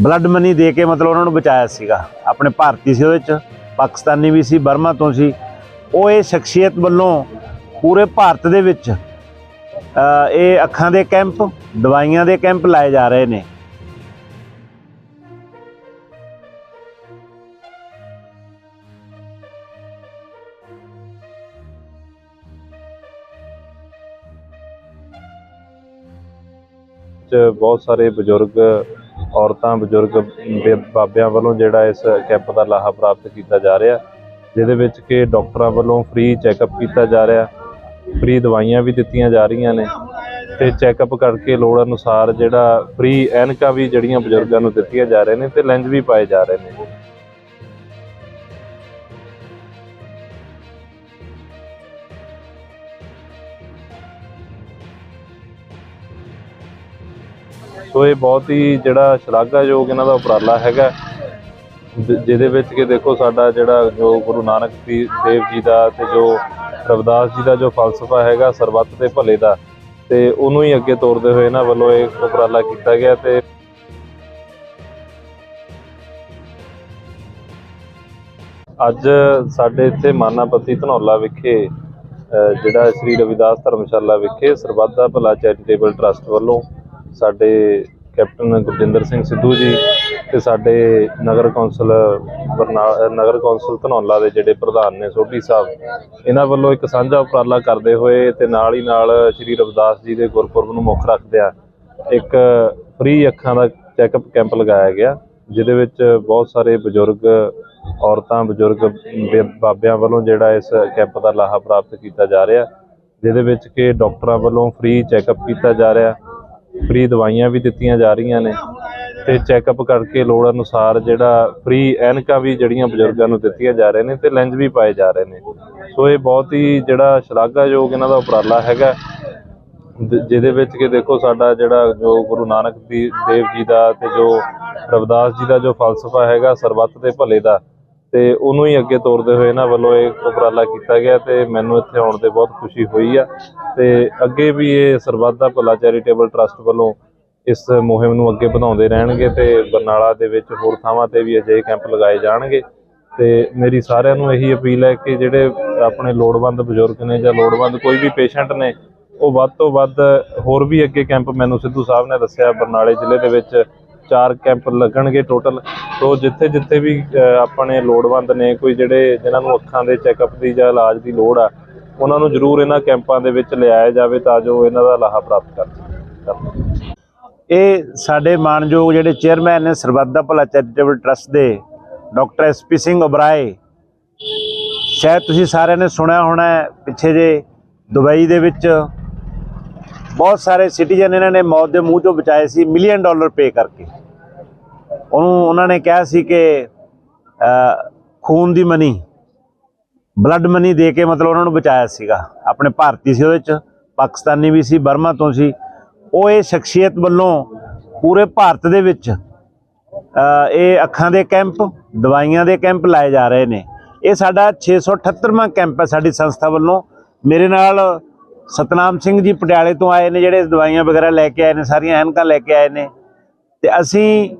Blood money ਦੇ ਕੇ ਮਤਲਬ ਉਹਨਾਂ ਨੂੰ ਬਚਾਇਆ ਸੀਗਾ। ਆਪਣੇ ਭਾਰਤੀ ਸੀ ਉਹਦੇ ਚ, ਪਾਕਿਸਤਾਨੀ ਵੀ ਸੀ, ਬਰਮਾ ਤੋਂ ਸੀ। ਉਹ ਇਹ ਸ਼ਖਸੀਅਤ ਵੱਲੋਂ ਪੂਰੇ ਭਾਰਤ ਦੇ ਵਿੱਚ ਇਹ ਅੱਖਾਂ ਦੇ ਕੈਂਪ, ਦਵਾਈਆਂ ਦੇ ਕੈਂਪ ਲਾਏ ਜਾ ਰਹੇ ਨੇ। ਬਹੁਤ ਸਾਰੇ ਬਜ਼ੁਰਗ ਔਰਤਾਂ, ਬਜ਼ੁਰਗ, ਬੇ- ਬਾਬਿਆਂ ਵੱਲੋਂ ਜਿਹੜਾ ਇਸ ਕੈਂਪ ਦਾ ਲਾਹਾ ਪ੍ਰਾਪਤ ਕੀਤਾ ਜਾ ਰਿਹਾ, ਜਿਹਦੇ ਵਿੱਚ ਕਿ ਡਾਕਟਰਾਂ ਵੱਲੋਂ ਫ੍ਰੀ ਚੈੱਕਅਪ ਕੀਤਾ ਜਾ ਰਿਹਾ ਫ੍ਰੀ ਦਵਾਈਆਂ ਵੀ ਦਿੱਤੀਆਂ ਜਾ ਰਹੀਆਂ ਨੇ ਤੇ ਚੈੱਕਅਪ ਕਰਕੇ ਲੋੜ ਅਨੁਸਾਰ ਜਿਹੜਾ ਫ੍ਰੀ ਐਨਕਾਂ ਵੀ ਜਿਹੜੀਆਂ ਬਜ਼ੁਰਗਾਂ ਨੂੰ ਦਿੱਤੀਆਂ ਜਾ ਰਹੇ ਨੇ ਤੇ ਲੈਂਜ ਵੀ ਪਾਏ ਜਾ ਰਹੇ ਨੇ। ਸੋ ਇਹ ਬਹੁਤ ਹੀ ਜਿਹੜਾ ਸ਼ਲਾਘਾਯੋਗ ਇਹਨਾਂ ਦਾ ਉਪਰਾਲਾ ਹੈਗਾ। ਜਿਹਦੇ ਵਿੱਚ ਕਿ ਦੇਖੋ ਸਾਡਾ ਜਿਹੜਾ ਜੋ ਗੁਰੂ ਨਾਨਕ ਦੀ- ਦੇਵ ਜੀ ਦਾ ਤੇ ਜੋ ਰਵਿਦਾਸ ਜੀ ਦਾ ਜੋ ਫਲਸਫਾ ਹੈਗਾ ਸਰਬੱਤ ਦੇ ਭਲੇ ਦਾ, ਤੇ ਉਹਨੂੰ ਹੀ ਅੱਗੇ ਤੋਰਦੇ ਹੋਏ ਇਹਨਾਂ ਵੱਲੋਂ ਇਹ ਉਪਰਾਲਾ ਕੀਤਾ ਗਿਆ ਤੇ ਅੱਜ ਸਾਡੇ ਇੱਥੇ ਮਾਨਾਪਤੀ ਧਨੌਲਾ ਵਿਖੇ ਜਿਹੜਾ ਸ੍ਰੀ ਰਵਿਦਾਸ ਧਰਮਸ਼ਾਲਾ ਵਿਖੇ ਸਰਬੱਤ ਦਾ ਭਲਾ ਚੈਰੀਟੇਬਲ ਟਰਸਟ ਵੱਲੋਂ ਸਾਡੇ ਕੈਪਟਨ ਗੁਰਜਿੰਦਰ ਸਿੰਘ ਸਿੱਧੂ ਜੀ ਤੇ ਸਾਡੇ ਨਗਰ ਕੌਂਸਲ ਬਰਨਾਲਾ ਨਗਰ ਕੌਂਸਲ ਧਨੌਲਾ ਦੇ ਜਿਹੜੇ ਪ੍ਰਧਾਨ ਨੇ ਸੋਢੀ ਸਾਹਿਬ, ਇਹਨਾਂ ਵੱਲੋਂ ਇੱਕ ਸਾਂਝਾ ਉਪਰਾਲਾ ਕਰਦੇ ਹੋਏ ਤੇ ਨਾਲ ਹੀ ਨਾਲ ਸ੍ਰੀ ਰਵਿਦਾਸ ਜੀ ਦੇ ਗੁਰਪੁਰਬ ਨੂੰ ਮੁੱਖ ਰੱਖਦਿਆਂ ਇੱਕ ਫ੍ਰੀ ਅੱਖਾਂ ਦਾ ਚੈੱਕਅਪ ਕੈਂਪ ਲਗਾਇਆ ਗਿਆ, ਜਿਹਦੇ ਵਿੱਚ ਬਹੁਤ ਸਾਰੇ ਬਜ਼ੁਰਗ ਔਰਤਾਂ, ਬਜ਼ੁਰਗ ਬੇ- ਬਾਬਿਆਂ ਵੱਲੋਂ ਜਿਹੜਾ ਇਸ ਕੈਂਪ ਦਾ ਲਾਹਾ ਪ੍ਰਾਪਤ ਕੀਤਾ ਜਾ ਰਿਹਾ, ਜਿਹਦੇ ਵਿੱਚ ਕਿ ਡਾਕਟਰਾਂ ਵੱਲੋਂ ਫ੍ਰੀ ਚੈੱਕਅਪ ਕੀਤਾ ਜਾ ਰਿਹਾ ਫ੍ਰੀ ਦਵਾਈਆਂ ਵੀ ਦਿੱਤੀਆਂ ਜਾ ਰਹੀਆਂ ਨੇ ਤੇ ਚੈੱਕਅਪ ਕਰਕੇ ਲੋੜ ਅਨੁਸਾਰ ਜਿਹੜਾ ਫ੍ਰੀ ਐਨਕਾਂ ਵੀ ਜਿਹੜੀਆਂ ਬਜ਼ੁਰਗਾਂ ਨੂੰ ਦਿੱਤੀਆਂ ਜਾ ਰਹੇ ਨੇ ਤੇ ਲੈਂਜ ਵੀ ਪਾਏ ਜਾ ਰਹੇ ਨੇ। ਸੋ ਇਹ ਬਹੁਤ ਹੀ ਜਿਹੜਾ ਸ਼ਲਾਘਾਯੋਗ ਇਹਨਾਂ ਦਾ ਉਪਰਾਲਾ ਹੈਗਾ। ਜਿਹਦੇ ਵਿੱਚ ਕਿ ਦੇਖੋ ਸਾਡਾ ਜਿਹੜਾ ਜੋ ਗੁਰੂ ਨਾਨਕ ਦੀ, ਦੇਵ ਜੀ ਦਾ ਤੇ ਜੋ ਰਵਿਦਾਸ ਜੀ ਦਾ ਜੋ ਫਲਸਫਾ ਹੈਗਾ ਸਰਬੱਤ ਦੇ ਭਲੇ ਦਾ ਤੇ ਉਹਨੂੰ ਹੀ ਅੱਗੇ ਤੋਰਦੇ ਹੋਏ ਇਹਨਾਂ ਵੱਲੋਂ ਇਹ ਉਪਰਾਲਾ ਕੀਤਾ ਗਿਆ ਤੇ ਮੈਨੂੰ ਇੱਥੇ ਆਉਣ ਤੇ ਬਹੁਤ ਖੁਸ਼ੀ ਹੋਈ ਆ। ਤੇ ਅੱਗੇ ਵੀ ਇਹ ਸਰਬੱਤ ਦਾ ਭਲਾ ਚੈਰੀਟੇਬਲ ਟਰਸਟ ਵੱਲੋਂ ਇਸ ਮੁਹਿੰਮ ਨੂੰ ਅੱਗੇ ਵਧਾਉਂਦੇ ਰਹਿਣਗੇ ਤੇ ਬਰਨਾਲਾ ਦੇ ਵਿੱਚ ਹੋਰ ਥਾਵਾਂ ਤੇ ਵੀ ਅਜਿਹੇ ਕੈਂਪ ਲਗਾਏ ਜਾਣਗੇ। ਤੇ ਮੇਰੀ ਸਾਰਿਆਂ ਨੂੰ ਇਹੀ ਅਪੀਲ ਹੈ ਕਿ ਜਿਹੜੇ ਆਪਣੇ ਲੋੜਵੰਦ ਬਜ਼ੁਰਗ ਨੇ ਜਾਂ ਲੋੜਵੰਦ ਕੋਈ ਵੀ ਪੇਸ਼ੈਂਟ ਨੇ, ਉਹ ਵੱਧ ਤੋਂ ਵੱਧ ਹੋਰ ਵੀ ਅੱਗੇ ਕੈਂਪ ਮੈਨੂੰ ਸਿੱਧੂ ਸਾਹਿਬ ਨੇ ਦੱਸਿਆ ਬਰਨਾਲੇ ਜ਼ਿਲ੍ਹੇ ਦੇ ਵਿੱਚ ਚਾਰ ਕੈਂਪ ਲੱਗਣਗੇ ਟੋਟਲ ਸੋ ਜਿੱਥੇ ਜਿੱਥੇ ਵੀ ਆਪਣੇ ਲੋੜਵੰਦ ਨੇ, ਕੋਈ ਜਿਹੜੇ ਜਿਨ੍ਹਾਂ ਨੂੰ ਅੱਖਾਂ ਦੇ ਚੈੱਕਅਪ ਦੀ ਜਾਂ ਇਲਾਜ ਦੀ ਲੋੜ ਆ, ਉਹਨਾਂ ਨੂੰ ਜ਼ਰੂਰ ਇਹਨਾਂ ਕੈਂਪਾਂ ਦੇ ਵਿੱਚ ਲਿਆਇਆ ਜਾਵੇ ਤਾਂ ਜੋ ਇਹਨਾਂ ਦਾ ਲਾਹਾ ਪ੍ਰਾਪਤ ਕਰ ਸਕਣ। ਇਹ ਸਾਡੇ ਮਾਨਯੋਗ ਜਿਹੜੇ ਚੇਅਰਮੈਨ ਨੇ, ਸਰਬੱਤ ਦਾ ਭਲਾ ਚੈਰੀਟੇਬਲ ਟਰਸਟ ਦੇ ਡਾਕਟਰ ਐਸਪੀ ਸਿੰਘ ਓਬਰਾਏ ਸ਼ਾਇਦ ਤੁਸੀਂ ਸਾਰਿਆਂ ਨੇ ਸੁਣਿਆ ਹੋਣਾ ਪਿੱਛੇ ਜੇ ਦੁਬਈ ਦੇ ਵਿੱਚ ਬਹੁਤ ਸਾਰੇ ਸਿਟੀਜ਼ਨ ਇਹਨਾਂ ਨੇ ਮੌਤ ਦੇ ਮੂੰਹ ਤੋਂ ਬਚਾਏ ਸੀ ਮਿਲੀਅਨ ਡਾਲਰ ਪੇ ਕਰਕੇ। ਉਹਨੂੰ ਉਹਨਾਂ ਨੇ ਕਿਹਾ ਸੀ ਕਿ ਖੂਨ ਦੀ ਮਨੀ ਬਲੱਡ ਮਨੀ ਦੇ ਕੇ ਮਤਲਬ ਉਹਨਾਂ ਨੂੰ ਬਚਾਇਆ ਸੀਗਾ। ਆਪਣੇ ਭਾਰਤੀ ਸੀ ਉਹਦੇ ਚ, ਪਾਕਿਸਤਾਨੀ ਵੀ ਸੀ, ਬਰਮਾ ਤੋਂ ਸੀ। ਉਹ ਇਹ ਸ਼ਖਸੀਅਤ ਵੱਲੋਂ ਪੂਰੇ ਭਾਰਤ ਦੇ ਵਿੱਚ ਇਹ ਅੱਖਾਂ ਦੇ ਕੈਂਪ, ਦਵਾਈਆਂ ਦੇ ਕੈਂਪ ਲਾਏ ਜਾ ਰਹੇ ਨੇ। ਇਹ ਸਾਡਾ 678ਵਾਂ ਕੈਂਪ ਹੈ ਸਾਡੀ ਸੰਸਥਾ ਵੱਲੋਂ। ਮੇਰੇ ਨਾਲ ਸਤਨਾਮ ਸਿੰਘ ਜੀ ਪਟਿਆਲੇ ਤੋਂ ਆਏ ਨੇ, ਜਿਹੜੇ ਦਵਾਈਆਂ ਵਗੈਰਾ ਲੈ ਕੇ ਆਏ ਨੇ, ਸਾਰੀਆਂ ਐਨਕਾਂ ਲੈ ਕੇ ਆਏ ਨੇ। ਤੇ ਅਸੀਂ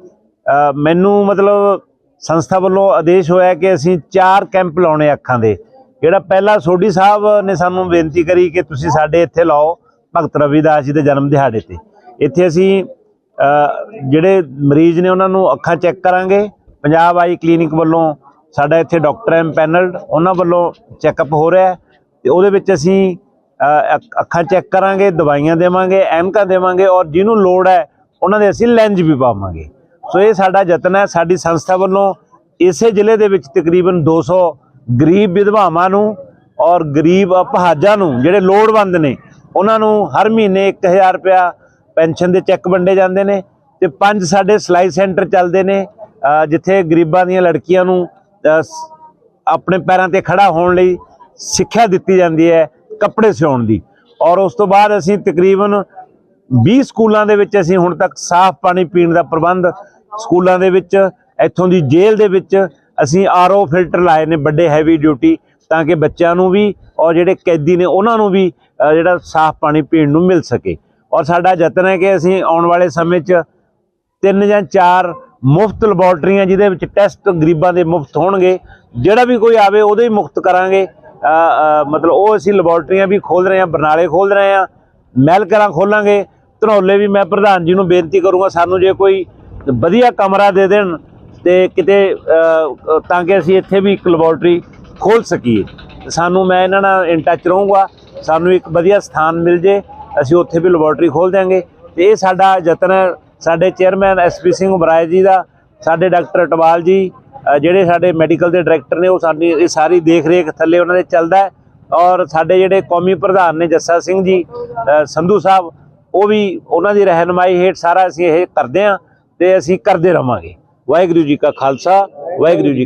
ਮੈਨੂੰ ਮਤਲਬ ਸੰਸਥਾ ਵੱਲੋਂ ਆਦੇਸ਼ ਹੋਇਆ ਕਿ ਅਸੀਂ ਚਾਰ ਕੈਂਪ ਲਾਉਣੇ ਅੱਖਾਂ ਦੇ। ਜਿਹੜਾ ਪਹਿਲਾ ਸੋਢੀ ਸਾਹਿਬ ਨੇ ਸਾਨੂੰ ਬੇਨਤੀ ਕਰੀ ਕਿ ਤੁਸੀਂ ਸਾਡੇ ਇੱਥੇ ਲਾਓ, ਭਗਤ ਰਵਿਦਾਸ ਜੀ ਦੇ ਜਨਮ ਦਿਹਾੜੇ ਤੇ। ਇੱਥੇ ਅਸੀਂ ਜਿਹੜੇ ਮਰੀਜ਼ ਨੇ ਉਹਨਾਂ ਨੂੰ ਅੱਖਾਂ ਚੈੱਕ ਕਰਾਂਗੇ। ਪੰਜਾਬ ਆਈ ਕਲੀਨਿਕ ਵੱਲੋਂ ਸਾਡਾ ਇੱਥੇ ਡਾਕਟਰ ਐਮ ਪੈਨਲਡ, ਉਹਨਾਂ ਵੱਲੋਂ ਚੈੱਕਅਪ ਹੋ ਰਿਹਾ ਹੈ। ਤੇ ਉਹਦੇ ਵਿੱਚ ਅਸੀਂ ਅੱਖਾਂ ਚੈੱਕ ਕਰਾਂਗੇ, ਦਵਾਈਆਂ ਦੇਵਾਂਗੇ ਐਮਕਾ ਦੇਵਾਂਗੇ ਔਰ ਜਿਹਨੂੰ ਲੋੜ ਹੈ, ਉਹਨਾਂ ਦੇ ਅਸੀਂ ਲੈਂਜ ਵੀ ਪਾਵਾਂਗੇ। ਸੋ ਇਹ ਸਾਡਾ ਯਤਨ ਹੈ, ਸਾਡੀ ਸੰਸਥਾ ਵੱਲੋਂ ਇਸੇ ਜ਼ਿਲ੍ਹੇ ਦੇ ਵਿੱਚ ਤਕਰੀਬਨ 200 ਗਰੀਬ ਵਿਧਵਾਵਾਂ ਨੂੰ ਔਰ ਗਰੀਬ ਅਪਹਾਜਾਂ ਨੂੰ ਜਿਹੜੇ ਲੋੜਵੰਦ ਨੇ, ਉਹਨਾਂ ਨੂੰ ਹਰ ਮਹੀਨੇ 1000 ਰੁਪਇਆ ਪੈਨਸ਼ਨ ਦੇ ਚੈੱਕ ਵੰਡੇ ਜਾਂਦੇ ਨੇ ਤੇ ਪੰਜ ਸਾਡੇ ਸਿਲਾਈ ਸੈਂਟਰ ਚੱਲਦੇ ਨੇ ਜਿੱਥੇ ਗਰੀਬਾਂ ਦੀਆਂ ਲੜਕੀਆਂ ਨੂੰ ਆਪਣੇ ਪੈਰਾਂ ਤੇ ਖੜਾ ਹੋਣ ਲਈ ਸਿੱਖਿਆ ਦਿੱਤੀ ਜਾਂਦੀ ਹੈ। ਕੱਪੜੇ ਸਿਉਣ ਦੀ। ਔਰ ਉਸ ਤੋਂ ਬਾਅਦ ਅਸੀਂ ਤਕਰੀਬਨ 20 ਸਕੂਲਾਂ ਦੇ ਵਿੱਚ ਅਸੀਂ ਹੁਣ ਤੱਕ ਸਾਫ਼ ਪਾਣੀ ਪੀਣ ਦਾ ਪ੍ਰਬੰਧ ਸਕੂਲਾਂ ਦੇ ਵਿੱਚ, ਇੱਥੋਂ ਦੀ ਜੇਲ੍ਹ ਦੇ ਵਿੱਚ ਅਸੀਂ ਆਰਓ ਫਿਲਟਰ ਲਾਏ ਨੇ ਵੱਡੇ ਹੈਵੀ ਡਿਊਟੀ ਤਾਂ ਕਿ ਬੱਚਿਆਂ ਨੂੰ ਵੀ ਔਰ ਜਿਹੜੇ ਕੈਦੀ ਨੇ ਉਹਨਾਂ ਨੂੰ ਵੀ ਜਿਹੜਾ ਸਾਫ਼ ਪਾਣੀ ਪੀਣ ਨੂੰ ਮਿਲ ਸਕੇ। ਔਰ ਸਾਡਾ ਯਤਨ ਹੈ ਕਿ ਅਸੀਂ ਆਉਣ ਵਾਲੇ ਸਮੇਂ 'ਚ ਤਿੰਨ ਜਾਂ ਚਾਰ ਮੁਫਤ ਲੈਬੋਰਟਰੀਆਂ ਜਿਹਦੇ ਵਿੱਚ ਟੈਸਟ ਗਰੀਬਾਂ ਦੇ ਮੁਫਤ ਹੋਣਗੇ, ਜਿਹੜਾ ਵੀ ਕੋਈ ਆਵੇ ਉਹਦੇ ਹੀ ਮੁਫਤ ਕਰਾਂਗੇ। ਮਤਲਬ ਉਹ ਅਸੀਂ ਲੈਬੋਰਟਰੀਆਂ ਵੀ ਖੋਲ ਰਹੇ ਹਾਂ, ਬਰਨਾਲੇ ਖੋਲ ਰਹੇ ਹਾਂ ਮਹਿਲ ਕਲਾਂ ਖੋਲਾਂਗੇ। ਧਨੌਲੇ ਵੀ ਮੈਂ ਪ੍ਰਧਾਨ ਜੀ ਨੂੰ ਬੇਨਤੀ ਕਰੂੰਗਾ, ਸਾਨੂੰ ਜੇ ਕੋਈ ਵਧੀਆ ਕਮਰਾ ਦੇ ਦੇਣ ਤੇ ਕਿਤੇ ਤਾਂ ਕਿ ਅਸੀਂ ਇੱਥੇ ਵੀ ਇੱਕ ਲੈਬੋਰਟਰੀ ਖੋਲ ਸਕੀਏ। ਸਾਨੂੰ ਮੈਂ ਇਹਨਾਂ ਨਾਲ ਇਨ ਟੱਚ ਰਹੂੰਗਾ, ਸਾਨੂੰ ਇੱਕ ਵਧੀਆ ਸਥਾਨ ਮਿਲ ਜੇ, ਅਸੀਂ ਉੱਥੇ ਵੀ ਲੈਬੋਰਟਰੀ ਖੋਲ ਦਿਆਂਗੇ। ਤੇ ਇਹ ਸਾਡਾ ਯਤਨ ਹੈ, ਸਾਡੇ ਚੇਅਰਮੈਨ ਐਸਪੀ ਸਿੰਘ ਬਰਾਏ ਜੀ ਦਾ, ਸਾਡੇ ਡਾਕਟਰ ਅਟਵਾਲ ਜੀ ਜਿਹੜੇ ਸਾਡੇ ਮੈਡੀਕਲ ਦੇ ਡਾਇਰੈਕਟਰ ਨੇ, ਉਹ ਸਾਡੀ ਇਹ ਸਾਰੀ ਦੇਖ ਰੇਖ ਥੱਲੇ ਉਹਨਾਂ ਦੇ ਚੱਲਦਾ ਔਰ ਸਾਡੇ ਜਿਹੜੇ ਕੌਮੀ ਪ੍ਰਧਾਨ ਨੇ ਜੱਸਾ ਸਿੰਘ ਜੀ ਸੰਧੂ ਸਾਹਿਬ, ਉਹ ਵੀ ਉਹਨਾਂ ਦੀ ਰਹਿਨਮਾਈ ਹੇਠ ਸਾਰਾ ਅਸੀਂ ਇਹ ਕਰਦੇ ਹਾਂ ਤੇ ਅਸੀਂ ਕਰਦੇ ਰਵਾਂਗੇ। ਵਾਹਿਗੁਰੂ ਜੀ ਕਾ ਖਾਲਸਾ, ਵਾਹਿਗੁਰੂ ਜੀ